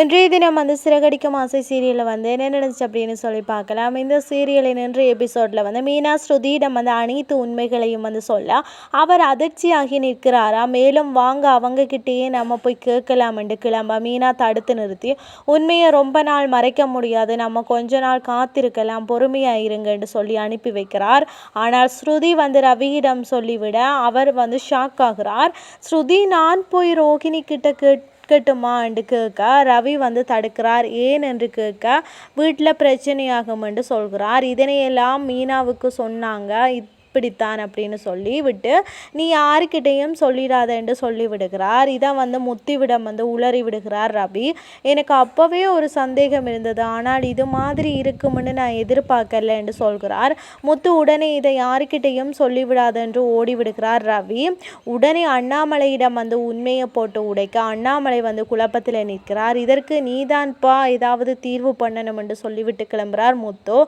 இன்றைய தினம் வந்து சிறகடிக்கும் ஆசை சீரியலில் வந்து என்ன நடந்துச்சு அப்படின்னு சொல்லி பார்க்கலாம். இந்த சீரியலின் இன்றைய எபிசோடில் வந்து மீனா ஸ்ருதியிடம் வந்து அனைத்து உண்மைகளையும் வந்து சொல்ல அவர் அதிர்ச்சியாகி நிற்கிறாரா? மேலும் வாங்க அவங்க கிட்டேயே நம்ம போய் கேட்கலாம் என்று கிளம்ப மீனா தடுத்து நிறுத்தி உண்மையை ரொம்ப நாள் மறைக்க முடியாது. நம்ம கொஞ்ச நாள் காத்திருக்கலாம். பொறுமையாக இருங்கன்னு சொல்லி அனுப்பி வைக்கிறார். ஆனால் ஸ்ருதி வந்து ரவியிடம் சொல்லிவிட அவர் வந்து ஷாக் ஆகிறார். ஸ்ருதி நான் போய் ரோகிணி கிட்ட கேட் இருக்கட்டுமா என்று கேட்க ரவி வந்து தடுக்கிறார். ஏன்? என்று கேட்க வீட்டில் பிரச்சனையாகும் என்று சொல்கிறார். இதனையெல்லாம் மீனாவுக்கு சொன்னாங்க. இப்படித்தான் அப்படின்னு சொல்லி விட்டு நீ யாருக்கிட்டேயும் சொல்லிடாத என்று சொல்லி விடுகிறார் இதை வந்து முத்திவிடம் வந்து உளறி விடுகிறார் ரவி எனக்கு அப்போவே ஒரு சந்தேகம் இருந்தது. ஆனால் இது மாதிரி இருக்கும்னு நான் எதிர்பார்க்கல என்று சொல்கிறார். முத்து உடனே இதை யாருக்கிட்டேயும் சொல்லிவிடாது என்று ஓடிவிடுகிறார் ரவி உடனே அண்ணாமலையிடம் வந்து உண்மையை போட்டு உடைக்க அண்ணாமலை வந்து குழப்பத்தில் நிற்கிறார். இதற்கு நீதான்ப்பா ஏதாவது தீர்வு பண்ணணும் என்று சொல்லிவிட்டு கிளம்புறார் முத்து.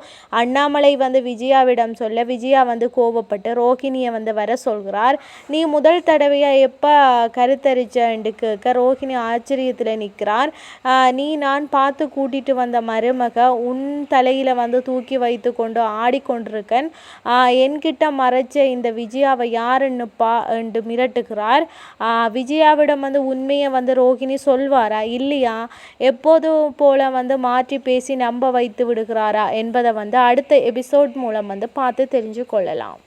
அண்ணாமலை வந்து விஜயாவிடம் சொல்ல விஜயா வந்து கோ கோவப்பட்டு ரோஹிணியை வந்து வர சொல்கிறார். நீ முதல் தடவையாக எப்போ கருத்தரிச்சண்டு கேட்க ரோஹிணி ஆச்சரியத்தில் நிற்கிறார். நீ நான் பார்த்து கூட்டிகிட்டு வந்த மருமக உன் தலையில் வந்து தூக்கி வைத்து கொண்டு ஆடிக்கொண்டிருக்கன் என்கிட்ட மறைச்ச இந்த விஜயாவை யாருன்னுப்பா என்று மிரட்டுகிறார். விஜயாவிடம் வந்து உண்மையை வந்து ரோஹிணி சொல்வாரா? இல்லையா? எப்போதும் போல வந்து மாற்றி பேசி நம்ப வைத்து விடுகிறாரா? என்பதை வந்து அடுத்த எபிசோட் மூலம் வந்து பார்த்து தெரிஞ்சு கொள்ளலாம்.